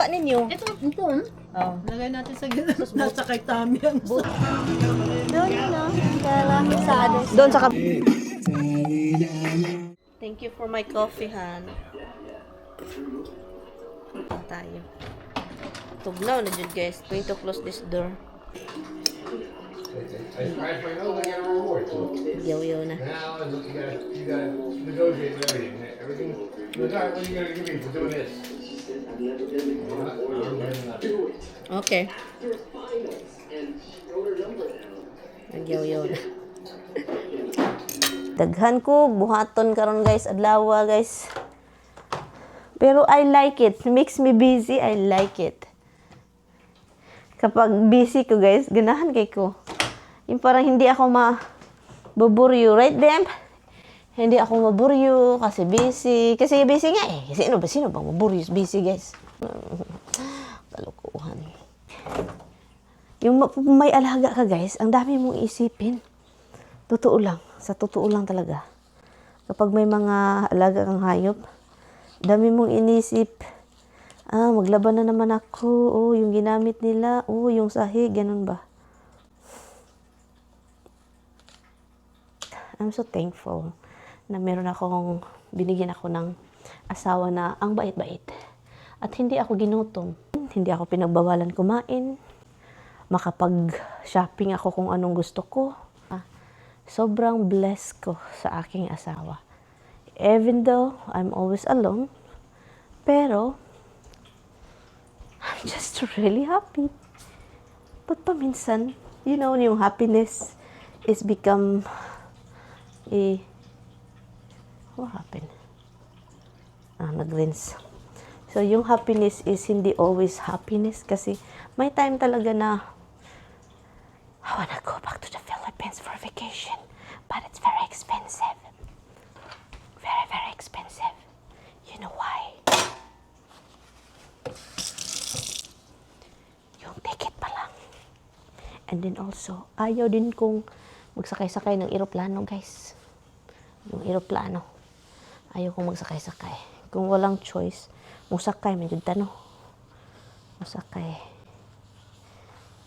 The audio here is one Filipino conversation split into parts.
Pa ninyo. Ito, ito. hmm? Oh. Lagay natin sa gilid. Nasa kay Tami ang Doon na. Kala sa ano. Doon sa kap... Thank you for my coffee, Han. Punta tayo. Tugnaw na dyan, guys. Going to close this door. Yaw-yaw na. now you gotta, you gotta negotiate everything. Everything, what are you gonna give me for doing this? Nothing. Okay. Nagyaw-yaw na. Daghan ko, buhaton karon guys, adlawa guys. Pero I like it. Makes me busy, I like it. Kapag busy ko guys, ganahan kay ko. Yung parang hindi ako ma buburyo, right Dem? Hindi ako maburyo kasi busy. Kasi busy nga eh. Sino ba? Sino bang maburyo? Busy guys. Kalukuhan. Yung ma- may alaga ka guys, ang dami mong isipin. Totoo lang. Sa totoo lang talaga. Kapag may mga alaga kang hayop, dami mong inisip. Ah, maglaban na naman ako. Oh, yung ginamit nila. Oh, yung sahig. Ganun ba? I'm so thankful na meron akong binigyan ako ng asawa na ang bait-bait. At hindi ako ginutom. Hindi ako pinagbawalan kumain. Makapag-shopping ako kung anong gusto ko. Sobrang blessed ko sa aking asawa. Even though I'm always alone, pero I'm just really happy. But paminsan, you know, yung happiness is become a... What happened? Ah, nag-rinse. So, yung happiness is hindi always happiness kasi may time talaga na I wanna go back to the Philippines for vacation, but it's very expensive. Very, very expensive. You know why? Yung ticket pa lang. And then also, ayaw din kong magsakay-sakay ng eroplano, guys. Yung eroplano. Ayaw kong magsakay-sakay. Kung walang choice, musakay, medyo tano. Musakay.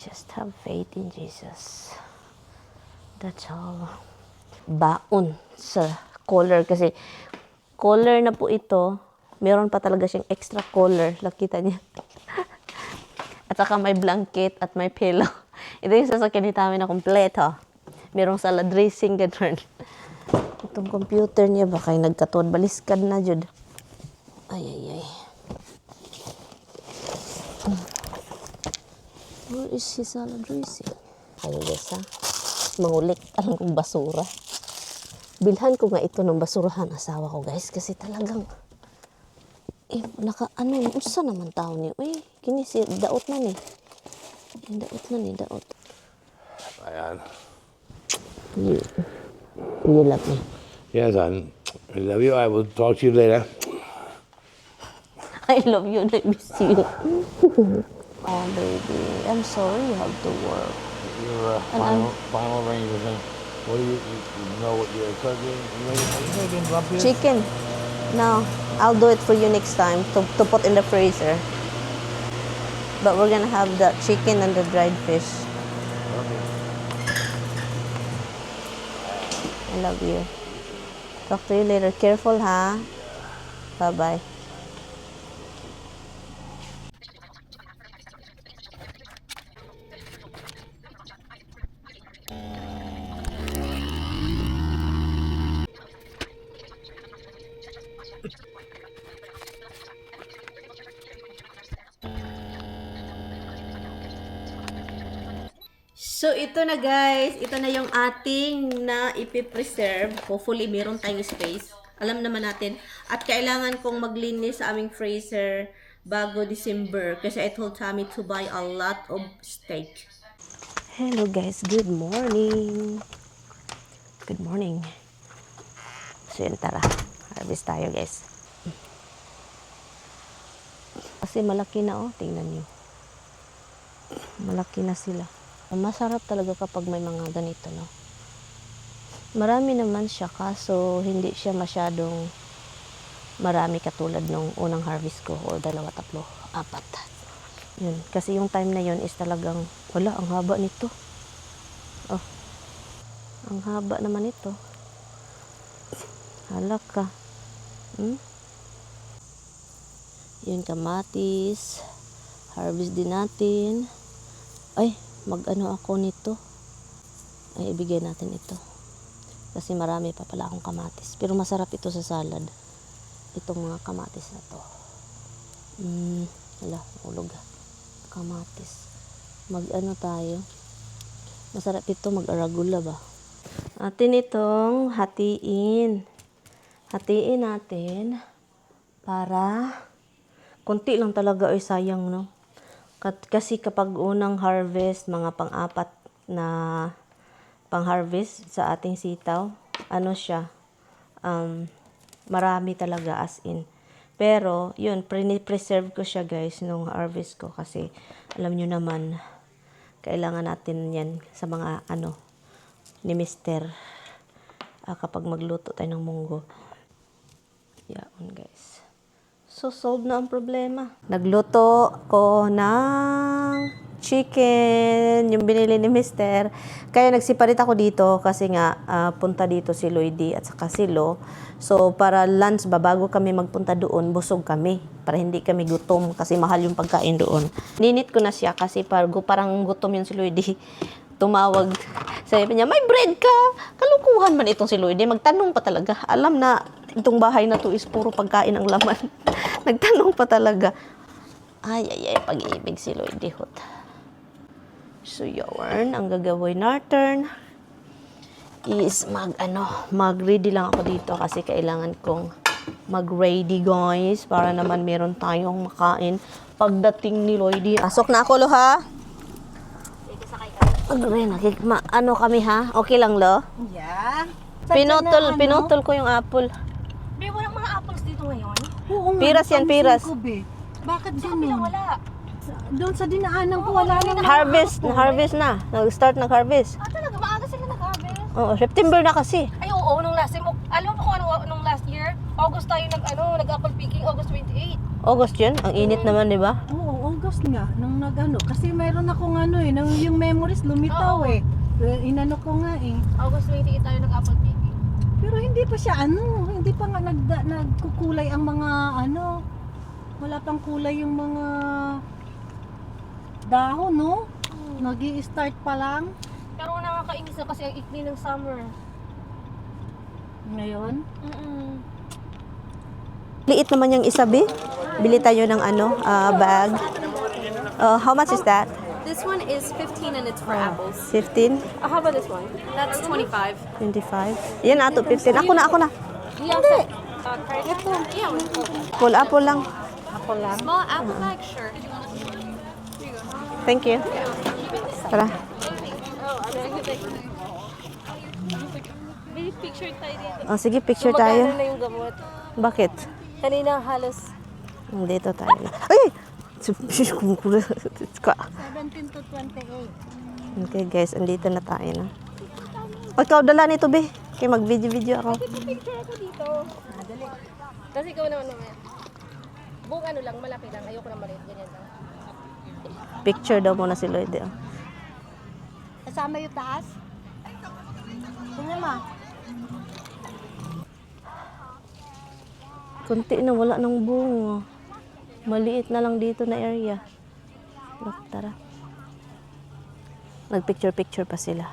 Just have faith in Jesus. That's all. Baon sa collar kasi collar na po ito. Meron pa talaga siyang extra collar. Nakita niya. at saka may blanket at may pillow. Ito yung sasakyan ni Tami na kompleto. Merong salad dressing, ganun. Itong computer niya, baka yung nagkatuon. Baliskad na, Jud. Ay, ay, ay. Where is his salad dressing? Ayun guys ha. Mangulik. Alam kong basura. Bilhan ko nga ito ng basurahan asawa ko guys. Kasi talagang eh, naka, ano, usa naman tao niyo. Eh, kini si, daot na ni. Eh, daot na ni, daot. Ayan. You, you love me. Yes, hon. I love you. I will talk to you later. I love you and I miss you. oh, baby. I'm sorry you have to work. Your uh, And final, final arrangement. What do you, you, you know what you're cooking? You know, you know, you interrupt you? Chicken. No, I'll do it for you next time to, to put in the freezer. But we're gonna have the chicken and the dried fish. Okay. I love you. Talk to you later. Careful, ha? Bye-bye. So, ito na guys. Ito na yung ating na ipipreserve. Hopefully, meron tayong space. Alam naman natin. At kailangan kong maglinis sa aming freezer bago December. Kasi I told Tommy to buy a lot of steak. Hello guys. Good morning. Good morning. So, yun tara. Harvest tayo guys. Kasi malaki na oh. Tingnan nyo. Malaki na sila. Masarap talaga kapag may mga ganito, no? Marami naman siya, kaso hindi siya masyadong marami katulad nung unang harvest ko o dalawa tatlo. apat. Yun. Kasi yung time na yun is talagang, wala, ang haba nito. Oh. Ang haba naman ito. Halak ka. Hmm? Yun, kamatis. Harvest din natin. Ay, mag-ano ako nito. Ay, ibigay natin ito. Kasi marami pa pala akong kamatis. Pero masarap ito sa salad. Itong mga kamatis na to. Hmm, wala, ulog. Kamatis. Mag-ano tayo? Masarap ito, mag-aragula ba? Atin itong hatiin. Hatiin natin para konti lang talaga ay sayang no. Kasi kapag unang harvest, mga pang-apat na pang-harvest sa ating sitaw, ano siya, um, marami talaga as in. Pero, yun, pre- preserve ko siya guys nung harvest ko kasi alam nyo naman, kailangan natin yan sa mga ano, ni Mister ah, kapag magluto tayo ng munggo. Yaon guys. So, solved na ang problema. Nagluto ko ng chicken, yung binili ni Mister. Kaya nagsiparit ako dito kasi nga ah, punta dito si Lloydie at saka si Lo. So, para lunch ba, bago kami magpunta doon, busog kami. Para hindi kami gutom kasi mahal yung pagkain doon. Ninit ko na siya kasi parang, parang gutom yun si Lloydie. Tumawag. Sabi niya, may bread ka. Kalukuhan man itong si Lloydie. Magtanong pa talaga. Alam na itong bahay na to is puro pagkain ang laman. Nagtanong pa talaga. Ay, ay, ay, pag-ibig si Lloydie hot. So, yarn, ang gagawin natin is mag, ano, mag-ready lang ako dito kasi kailangan kong mag-ready, guys, para naman meron tayong makain pagdating ni Lloydie. Pasok na ako, lo, ha? Agre, nakik- ma- ano kami, ha? Okay lang, lo? Yeah. Pinutol, pinutol ko yung apple. Dito ngayon. Oo nga, Piras yan, piras. Bakit Sa ganun? wala. Doon sa dinaanan ko, wala nang Harvest, harvest na. Nag-start nag-harvest. Ah, talaga? Maaga sila nag-harvest. Oo, September na kasi. Ay, oo, nung last time. Alam mo kung ano, nung last year? August tayo nag, ano, nag-apple picking, August 28. August yun. Ang init naman, di ba? Oo, August nga, nung nagano. Kasi mayroon akong ano eh, nang yung memories lumitaw Oo. eh. Eh, Inano ko nga eh. August 28 tayo nag-apple picking. Pero hindi pa siya ano, hindi pa nga nagda, nagkukulay ang mga ano. Wala pang kulay yung mga dahon, no? nag start pa lang. Pero nakakainis na kasi ang ikli ng summer. Ngayon, Mm-mm. Liit naman yung isabi. Bili tayo ng ano, ah, bag. Uh, how much is that? This one is 15 and it's for apples. 15? Ah, how about this one? That's 25. 25? Yan ato, 15. Ako na, ako na. Hindi. Uh, Ito. Yeah, with Full apple lang. small apple bag, sure. Thank you. Tara. Picture tayo dito. Oh, sige, picture tayo. na yung gamot? Bakit? Kanina halos Dito tayo. Ay! Ka. 17 to 28. Okay guys, andito na tayo na. O, ikaw dala nito, be. Kaya mag-video-video ako. picture ako dito. Kasi ikaw naman naman. Buong ano lang, malaki lang. Ayoko na maliit. Ganyan lang. Picture daw muna si Lloyd. Oh. Kasama yung taas? Tingnan mo. Kunti na, wala ng bunga. Maliit na lang dito na area. Look, tara. Nagpicture-picture pa sila.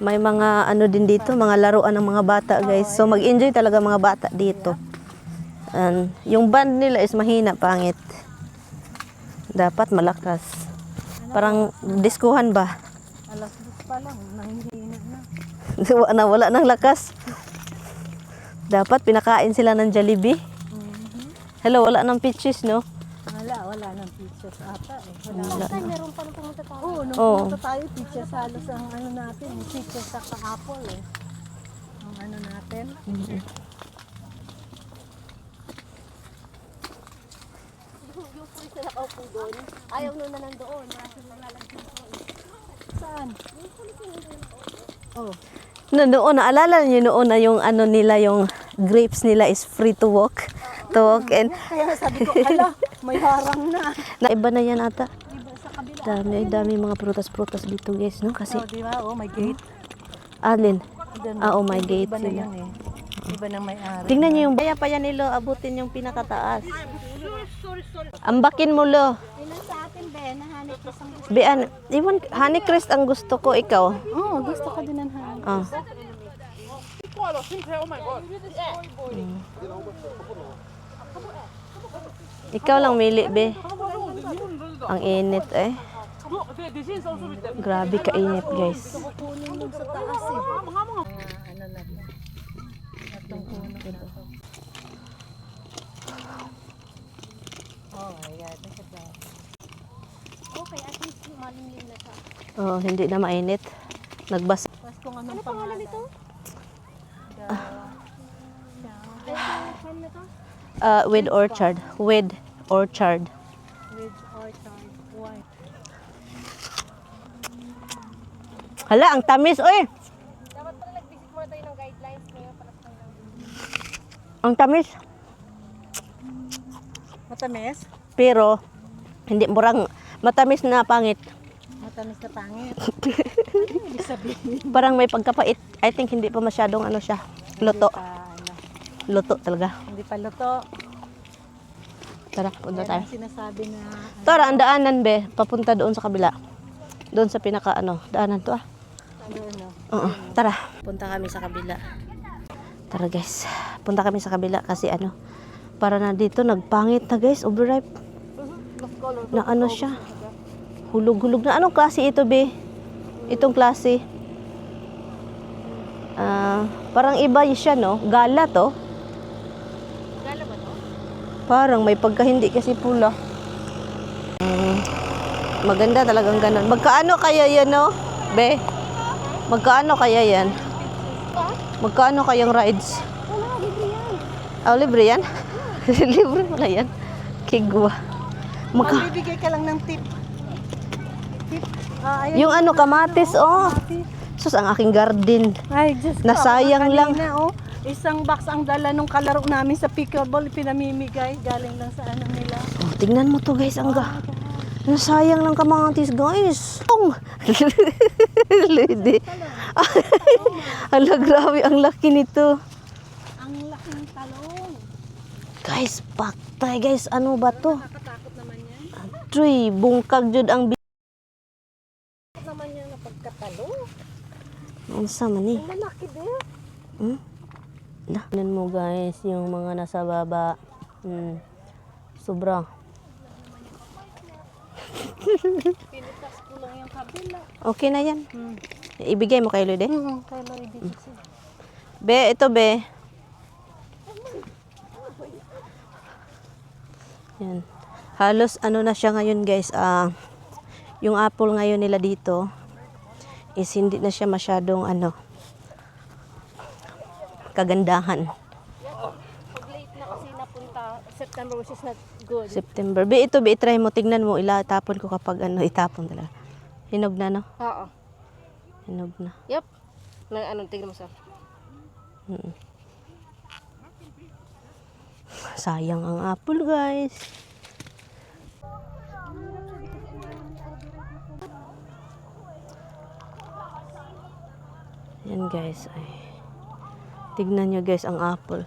May mga ano din dito, mga laruan ng mga bata guys. So mag-enjoy talaga mga bata dito. And yung band nila is mahina, pangit. Dapat malakas. Parang diskuhan ba? Alas 2 pa lang, nanghihina na, wala nang lakas. Dapat pinakain sila ng Jollibee. Hello, wala nang peaches, no? Wala, wala nang pictures ata eh. Wala. Wala. Ay, meron pa nung pumunta tayo. Oo, nung Oo. pumunta tayo, pictures halos ang ano natin, pictures sa ka-apple eh. Ang ano natin. Yung pulis na nakaupo doon, ayaw nung na nandoon. Marami nang lalagyan doon. Saan? Oh, No, noon, naalala niyo noon na yung ano nila, yung grapes nila is free to walk. And kaya sabi ko, ala, May harang na. Na iba na yan ata. Diba sa kabila? Dami, dami mga prutas-prutas dito guys, no? Kasi, Oh, di ba? Oh, may gate. alin. Doon, Ah, oh, may gate Iba na yan eh. Iba na may ari. Tingnan niyo yung kaya pa yan nilo, abutin yung pinakataas. Ambakin mo lo. Ilan sa atin, Ben? Nahanap ko sa gusto. Bian, iwan, honeycrisp ang gusto ko, ikaw. Oo, oh, gusto ko din ng hanap. Ah. Ikaw lang mili, be. Ang init eh. Grabe guys. Ah, ano kuno na to. Oh, na hindi na mainit. Nagbas. Tapos kung anong pangalan nito? Uh, with orchard. With orchard. With orchard. Wine. Hala, ang tamis, oy! Dapat pala nag-visit muna tayo ng guidelines ngayon para sa kanilang Ang tamis. Matamis? Pero, hindi murang matamis na pangit. Matamis na pangit. ano ibig sabihin? Parang may pagkapait. I think hindi pa masyadong ano siya. Luto. Pa, ano, Luto talaga. hindi pa luto. Tara, punta tayo. sinasabi na Tara, ang daanan be, papunta doon sa kabila. Doon sa pinaka ano, daanan to ah. ano, ano. Oo, tara. Punta kami sa kabila. Tara guys, punta kami sa kabila kasi ano, para na dito nagpangit na guys, overripe. Na ano siya, hulog-hulog na. Anong klase ito be? Itong klase. Ah, parang iba siya no, gala to. Parang may pagka hindi kasi pula. Mm, maganda talagang ganun. Magkaano kaya yan, no? Be? Magkaano kaya yan? Magkaano kayang rides? Wala, libre yan. Oh, libre yan? libre pala yan. Kigwa. Magka Magbibigay ka lang ng tip. Tip. Ah, yung ano, kamatis, oh. Sus, ang aking garden. Ay, Diyos ko. Nasayang lang. kanina, Oh, isang box ang dala nung kalaro namin sa pickleball, pinamimigay. Galing lang sa ano nila. Oh, tingnan mo to, guys. Ang ga... Nasayang lang kamatis, guys. Tong! Lady. Ala, grabe. Ang laki nito. Ang laking talong. Guys, paktay guys. Ano ba to? Nakatakot naman yan. Troy, bungkag jud ang bi- naman yan na pagkatalong. Ang sama ni. Malaki din. Hmm? Na. Tignan mo guys, yung mga nasa baba. Hmm. Sobra. Pinitas ko lang yung kabila. Okay na yan. Hmm. Ibigay mo kay Lode. Hmm, kay Lord Jesus. Be, ito be. Yan. Halos ano na siya ngayon guys. Ah, yung apple ngayon nila dito is hindi na siya masyadong ano kagandahan. Pag late na kasi napunta, September which is not good. September. Be, ito be, try mo. Tignan mo. Ilatapon ko kapag ano, itapon talaga. Hinog na, no? Oo. Hinog na. Yep. Na, ano, tignan mo sa. Mm. Sayang ang apple, guys. Yan, guys. Ay. Tignan nyo, guys, ang apple.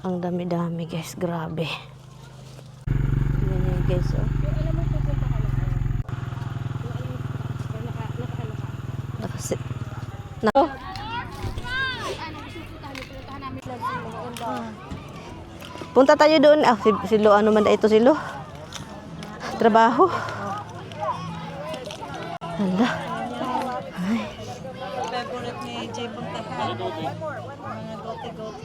Ang dami-dami, guys. Grabe. Tignan nyo, guys, oh. Yung alam mo, pupunta ka na. Yung alam mo, naka, naka, ka. Nakasi... Na gusto mo puntahan, pinuntahan namin lang sa mga onda. Punta tayo doon. Ah, si, si Lo, ano man ito si Lo? Trabaho. Favorite ni Jay puntahan. Mga gote-gote.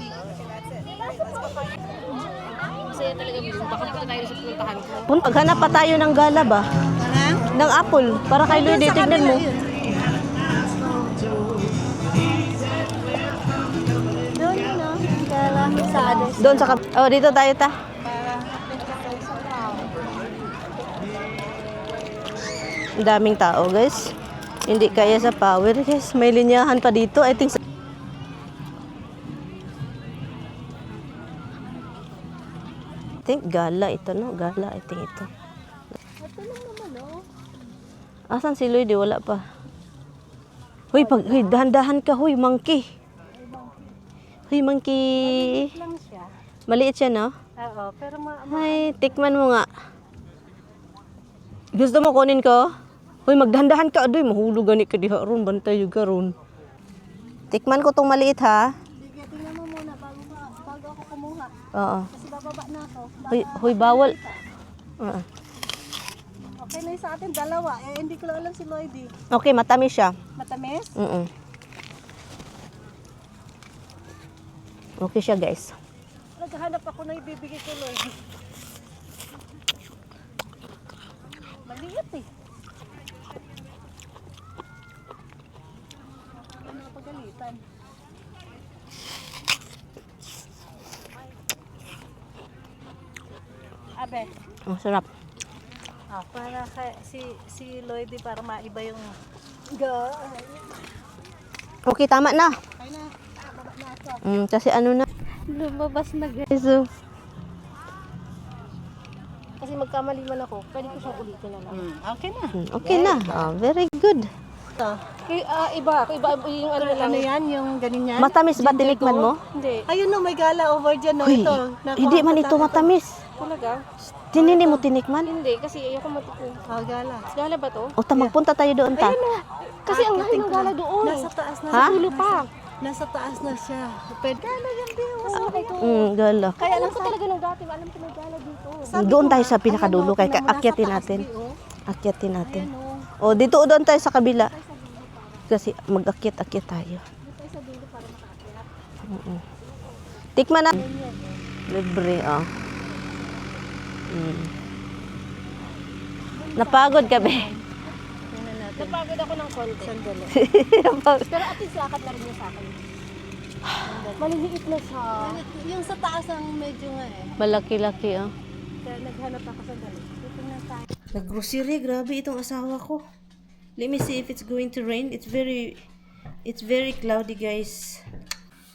Masaya talaga mo. Baka punta tayo sa ko. Punta, maghanap pa tayo ng gala ba? Ha? Ng apple. Para kay Lodi, tignan mo. Doon, no? Kala, sa others. Doon sa... kap- Oh, dito tayo ta. Ang daming tao, guys. Hindi kaya sa power, guys. May linyahan pa dito. I think... sa- think Gala ito, no? Gala, I think ito. Ito lang naman, oh. Asan si Lloyd? Wala pa. Hoy, pag, hoy, dahan-dahan ka, hoy, monkey. Hoy, monkey. Lang siya. Maliit siya, no? Oo, pero ma... Ay, tikman mo nga. Gusto mo kunin ko? Hoy, magdahan-dahan ka, adoy. Mahulog gani ka diha ron. Bantay yung karon. Tikman ko tong maliit, ha? Sige, tingnan mo muna bago, ma- bago ako kumuha. Oo. Kasi bababa na ako. Hoy, hoy bawal. Oo. Okay na sa atin, dalawa. Eh, hindi ko lang alam si Lloydie. Okay, matamis siya. Matamis? Mm Okay siya, guys. Naghahanap ako na ibibigay ko, Lloydie. Maliit eh. Ano na pagalitan? Abe, Ang sarap. ah, para kay, si si Lloydie para maiba yung ga. Okay, tama na. Mm, kasi ano na. Lumabas na, guys. So, Kasi magkamali man ako, pwede ko siyang ulitin na lang. Hmm, okay na. mm, okay na. Ah, very good. Kay, ah, iba, kay iba yung ano lang. Ano yan, yung ganyan? Matamis ba tinikman mo? Hindi, Ayun no, may gala over dyan no. Hoy, ito. hindi man ito matamis. talaga. Tinini mo tinikman? Hindi, kasi ayoko matikman. Oh, gala. Gala ba to? O, ta, magpunta tayo doon, ta. Kasi ang lahi ng gala doon. Nasa taas na. Ha? Dulo pa. Nasa taas na siya. Pwede. Gala yan, Bios. Okay to. Mm, gala. Kaya alam ko talaga nung dati, alam ko may gala dito. Doon tayo sa pinakadulo, kay Tingnan mo, nasa akyatin natin. Akyatin natin. Ano? O, dito doon tayo sa kabila. Kasi mag-akyat-akyat tayo. Mm-mm. Tikman na. Libre, ah. Mm. Napagod ka, be. Napagod ako ng konti. Sandali. Pero at least lakad na rin niya sa akin. Maliliit na siya. yung sa taas ang medyo nga eh. Malaki-laki, ah. Kaya naghanap ako sandali. Titingnan tayo. Nag-grocery, grabe itong asawa ko. Let me see if it's going to rain. It's very, it's very cloudy, guys.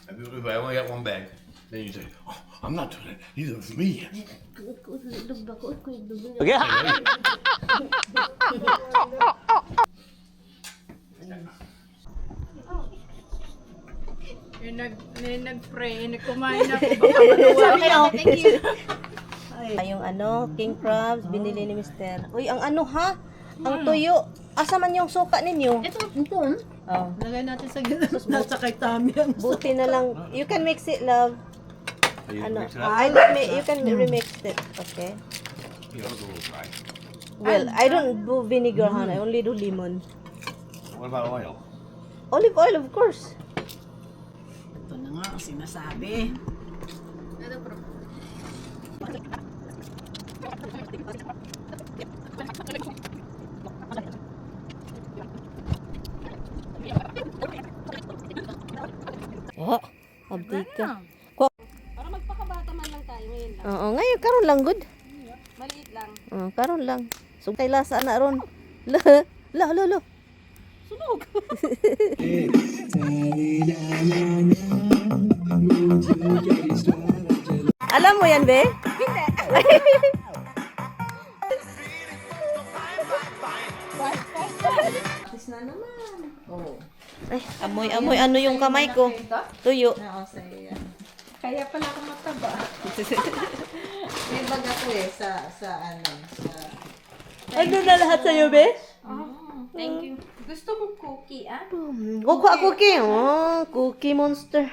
If if I only got one bag, then you say, oh, I'm not doing it. Neither of me. Yung nag, yung nag-pray, nagkumain ako, baka maluwa. Thank you. yung ano, king crabs, binili ni Mister. Uy, ang ano ha? Ang tuyo. Asa man yung suka ninyo? Ito, ito. Oh, Lagay natin sa gilid. Nasa kay Tami ang buti na lang. You can mix it, love. Are you Ano? I ma- you can remix it. Okay. You. Well, I don't do vinegar, hon. I only do lemon. What about oil? Olive oil, of course. Ito na nga ang sinasabi. Oh, abdi ka. Para magpakabata man lang tayo ngayon lang. Oo, ngayon karon lang good. Maliit lang. Oh, karon lang. So kay lasa na ron. La, la, la, la. Alam mo yan, be? Hindi. na naman. Oh. Ay, amoy, amoy, ano yung kamay ko? Tuyo. Kaya pala ako mataba. May bag ako eh sa, sa ano, sa... Ano na lahat sa'yo, be? Thank you. Gusto mo cookie, ah? Kukuha cookie. Oh, cookie monster.